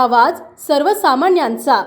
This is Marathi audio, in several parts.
आवाज सर्वसामान्यांचा.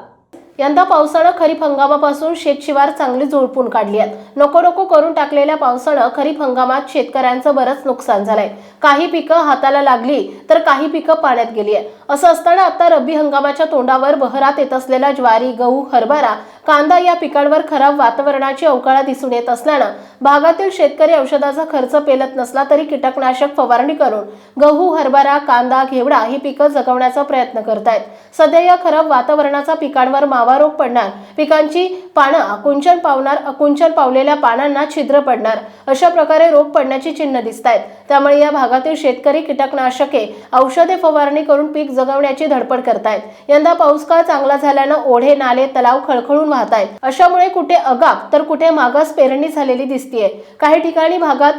यंदा पावसानं खरीप हंगामापासून शेतशिवार चांगली जुळपून काढली आहेत. नको नको करून टाकलेल्या पावसानं खरीप हंगामात शेतकऱ्यांचं बरंच नुकसान झालंय. काही पिकं हाताला लागली तर काही पिकं पाण्यात गेली आहे असं असताना आता रब्बी हंगामाच्या तोंडावर बहरात येत असलेला ज्वारी गहू हरभरा कांदा या पिकांवर खराब वातावरणाची अवकाळा दिसून येत असल्यानं भागातील शेतकरी औषधाचा खर्च पेलत नसला तरी कीटकनाशक फवारणी करून गहू हरभरा कांदा घेवडा ही पिकं जगवण्याचा प्रयत्न करतायत. सध्या या खराब वातावरणाचा पिकांवर मावा रोग पडणार पिकांची पानं आकुंचन पावणार आकुंचन पावलेल्या पानांना छिद्र पडणार अशा प्रकारे रोग पडण्याची चिन्ह दिसत आहेत त्यामुळे या भागातील शेतकरी कीटकनाशके औषधे फवारणी करून पीक जगवण्याची धडपड करतायत. यंदा पाऊस काळ चांगला झाल्यानं ओढे नाले तलाव खळखळून वाहत आहेत अशामुळे कुठे अगाप तर कुठे मागास पेरणी झालेली दिसतीये. काही ठिकाणी भागात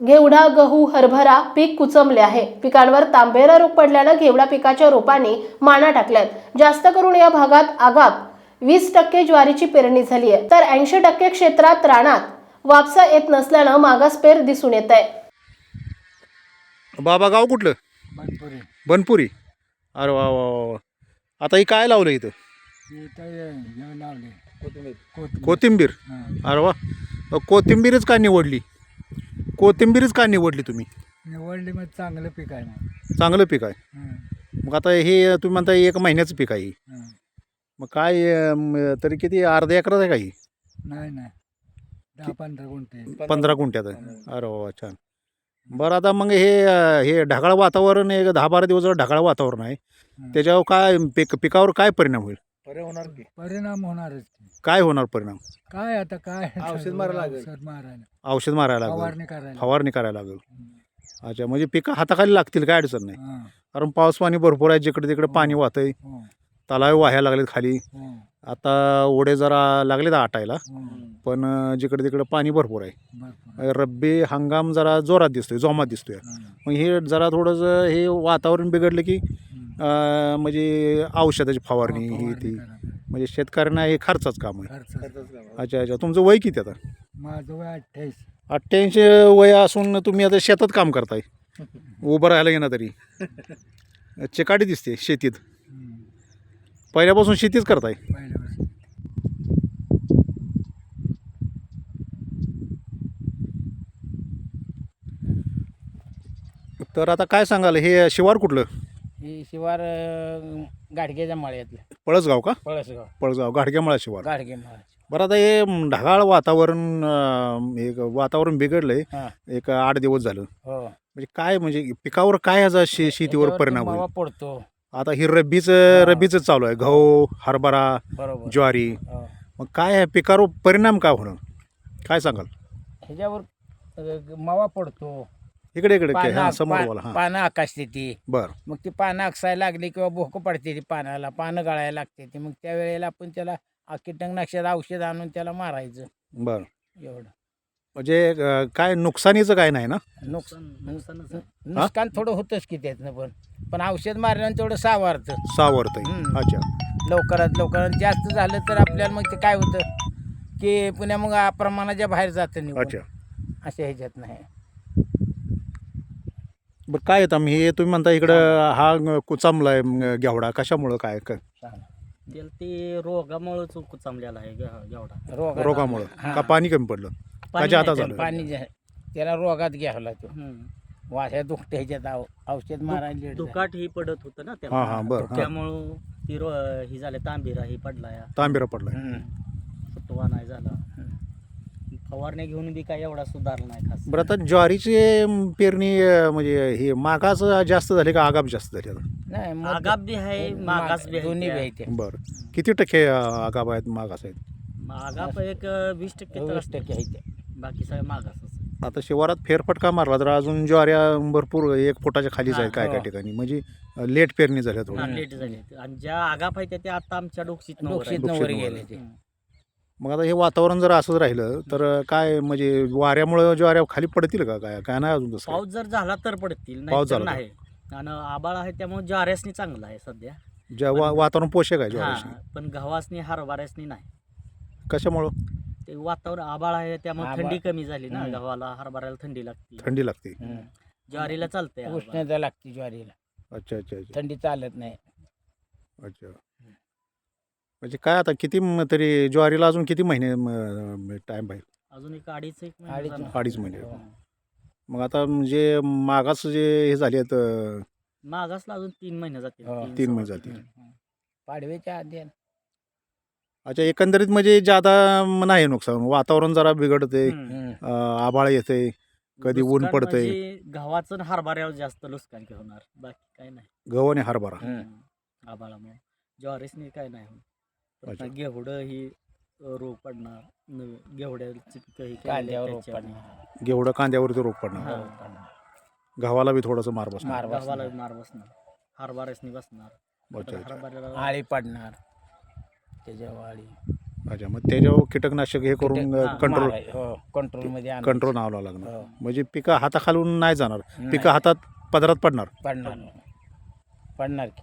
घेवडा गहू हरभरा पीक कुचमले आहे. पिकांवर तांबेरा रोग पडल्यानं घेवडा पिकाच्या रोपांनी माना टाकल्यात. जास्त करून या भागात आगाप वीस टक्के ज्वारीची पेरणी झाली आहे तर ऐंशी टक्के क्षेत्रात रानात वापसा येत नसल्यानं मागास पेर दिसून येत आहे बाबा गाव कुठलं? बनपुरी. बनपुरी. अरे वा वा वा. आता ही काय लावलं इथं? हे लावले कोथिंबीर. कोथिंबीर. अरे वा. कोथिंबीरच का निवडली? कोथिंबीरच का निवडली तुम्ही? निवडली मग चांगलं पीक आहे मग. चांगलं पीक आहे. मग आता हे तुम्ही म्हणता एक महिन्याचं पीक आहे. मग काय तरी किती अर्ध्या एकरात आहे का ही? नाही नाही. दहा पंधरा गुंठे. पंधरा गुंठ्यात आहे. अरे वा छान. बरं आता मग हे हे ढगाळ वातावरण एक दहा बारा दिवस ढगाळ वातावरण आहे. त्याच्यावर काय पिक पिकावर काय परिणाम होईल? परिणाम होणारच की. काय होणार परिणाम? काय आता काय? औषध मारायला लागेल. औषध मारायला. औषध मारायला लागेल. फवारणी करायला फवारणी करायला लागेल. अच्छा म्हणजे पिकं हाताखाली लागतील काय अडचण नाही. हां, कारण पाऊस पाणी भरपूर आहे जिकडे तिकडे पाणी वाहतंय. हो, तलाव वाहायला लागलेत खाली. हो, आता ओढे जरा लागलेत आटायला हो. पण अं, जिकडे तिकडे पाणी भरपूर आहे. भरपूर. रब्बी हंगाम जरा जोरात दिसतोय जोमात दिसतोय. हां, मग हे जरा थोडंसं हे वातावरण बिघडलं की हं. म्हणजे औषधाची फवारणी ही फवारणी ती. म्हणजे शेतकऱ्यांना हे खर्चाच काम आहे. अच्छा अच्छा. तुमचं वय किती आता? माझं वय अठ्ठावीस अठ्ठ्याऐंशी वय असून तुम्ही आता शेतात काम करताय. उभं राहायला गेला तरी. चिकाटी दिसते शेतीत. हं. पहिल्यापासून शेतीच करताय? तर आता काय सांगाल? हे शिवार कुठलं? ही शिवार अं, गाडग्याच्या माळ्यातलं पळसगाव का? पळसगाव. पळसगाव गाडगेमळा शिवार. गाडगे माळ. बरं आता हे ढगाळ वातावरण अं, एक वातावरण बिघडलंय. हां. एक आठ दिवस झालं. हो. म्हणजे काय म्हणजे पिकावर काय ह्याचा शे शेतीवर परिणाम मावा होईल पडतो. आता ही रब्बीचं रब्बीचं चालू आहे. गहू हरभरा बरोबर. ज्वारी. हो. मग काय आहे पिकावर परिणाम काय होणार? काय सांगाल? ह्याच्यावर अं, मावा पडतो. इकडे इकडे काय पानं समोर बोला हां. पानं आकाशते ती. बरं. मग ती पानं आकसायला लागली किंवा भोकं पडते ती पानाला पानं गळायला लागते ती. मग त्यावेळेला आपण त्याला आ- कीटकनाशक औषध आणून त्याला मारायचं. बरं. एवढं. म्हणजे अं, काय नुकसानीचं काय नाही ना? नुकसान नुकसान थोडं होतंच की त्यातनं पण. पण औषध मारल्यानं तेवढं सावारतं. सावरत हम्म. अच्छा. लवकरात लवकरात जास्त झालं तर आपल्याला मग ते काय होतं? की पुण्या मग आ- प्रमाणाच्या बाहेर जातं निघून. अच्छा. अशा ह्याच्यात नाही. बरं काय येतं मग हे तुम्ही म्हणता इकडं हा. कुचामलाय म, घेवडा कशामुळं काय? क- त्याला ते रोगामुळेच कुचामलेला आहे गे- गेवडा. रोगात रोगामुळं. हां. का पाणी कमी पडलं? पाणी का आता नाही झालं? पाणी जे- त्याला रोगात घ्यावला तो. हम्म. वाऱ्या दुखते ह्याच्यात औ- औषध मारायला लेट झालं. दुकाट ही पडत होतं ना हां हां बरं हां. त्यामुळं ती रो ही झाले तांबिरा ही पडलाय. तांबिरा पडलाय. हम्म. फुटवा नाही झाला. फवारण्या घेऊन बी काय एवढा सुधारला नाही खास. बरं आता ज्वारीची पेरणी अं, म्हणजे हे मागास जास्त झाले का आगाप जास्त झाले आता? नाही मग आगाप बी आहे मागास बी दोन्ही बी. आहे. बरं. किती टक्के अं, आगाप आहेत मागास आहेत? आगाप एक अं, वीस टक्के तर वीस टक्के आहे ते. बाकी सगळे मागासच आता शिवारात फेरफटका मारला तर अजून ज्वाऱ्या भरपूर एक फुटाच्या खालीच आहेत काय काय हो. ठिकाणी. म्हणजे लेट पेरणी झाल्या थोडं लेट झाले. आणि ज्या आगाप आहे त्या त्या आता आमच्या डोक्षीत डोक्षीत डोक्षीत वर नवर गेले. ते. मग आता हे वातावरण जर असंच राहिलं तर काय म्हणजे वाऱ्यामुळं ज्वाऱ्या खाली पडतील का? काय काय नाही अजून तसं पाऊस जर झाला तर पडतील पाऊस झाला नाही. आणि आबाळ आहे त्यामुळे ज्वाऱ्यासनी चांगलं आहे सध्या. ज्या वा- वातावरण पोषक आहे हा पण गव्हासनी हरभऱ्यासनी नाही. कशामुळं? ते वातावरण आबाळ आहे त्यामुळे. थंडी कमी झाली ना हम्म. गव्हाला हरभऱ्याला थंडी लागते. थंडी लागते. ज्वारीला चालतंय हरभरा. उष्णता लागते ज्वारीला अच्छा अच्छा अच्छा. थंडी चालत नाही. अच्छा. म्हणजे काय आता किती म- तरी ज्वारीला अजून किती महिने टाईम पाहिजे अजून एक अडीच एक महिना अडीच- महिने. हो. मग आता म्हणजे मागास जे हे झाले आहेत अं, मागासला अजून तीन महिने जातील हो. तीन महिने सव्वा जातील. तीन. पाडव्याच्या आधी अच्छा एकंदरीत म्हणजे ज्यादा नाही नुकसान वातावरण जरा बिघडते. आभाळ येते कधी ऊन नुकसान पडतंय. म्हणजे गव्हाचं आणि हरभऱ्यावर जास्त नुकसान होणार बाकी काय नाही आणि हरभरा. आभाळामुळे ज्वारीसनी काय नाही होणार पण घेवडं ही रोग पडणार. नवीन घेवड्याची पिकं ही कांद्यावर त्याच्यावर. पडणार. गेवढं कांद्यावरती रोग पडणार. हा. गव्हाला बी थोडंसं मार बसणार. मार गव्हाला बसणार. मार बसणार. हरभऱ्यासनी बसणार. अच्छा अच्छा. हरभऱ्याला आळी पडणार. त्याच्यावर आळी. अच्छा मग त्याच्यावर कीटकनाशक हे करून हा, कंट्रोल माराय- हो कंट्रोलमध्ये आणायचं. कंट्रोल आणावं लागणार. हो. म्हणजे पिकं हाताखालून नाही जाणार. नाही, पिकं हातात पदरात पडणार. पडणार. पडणार की.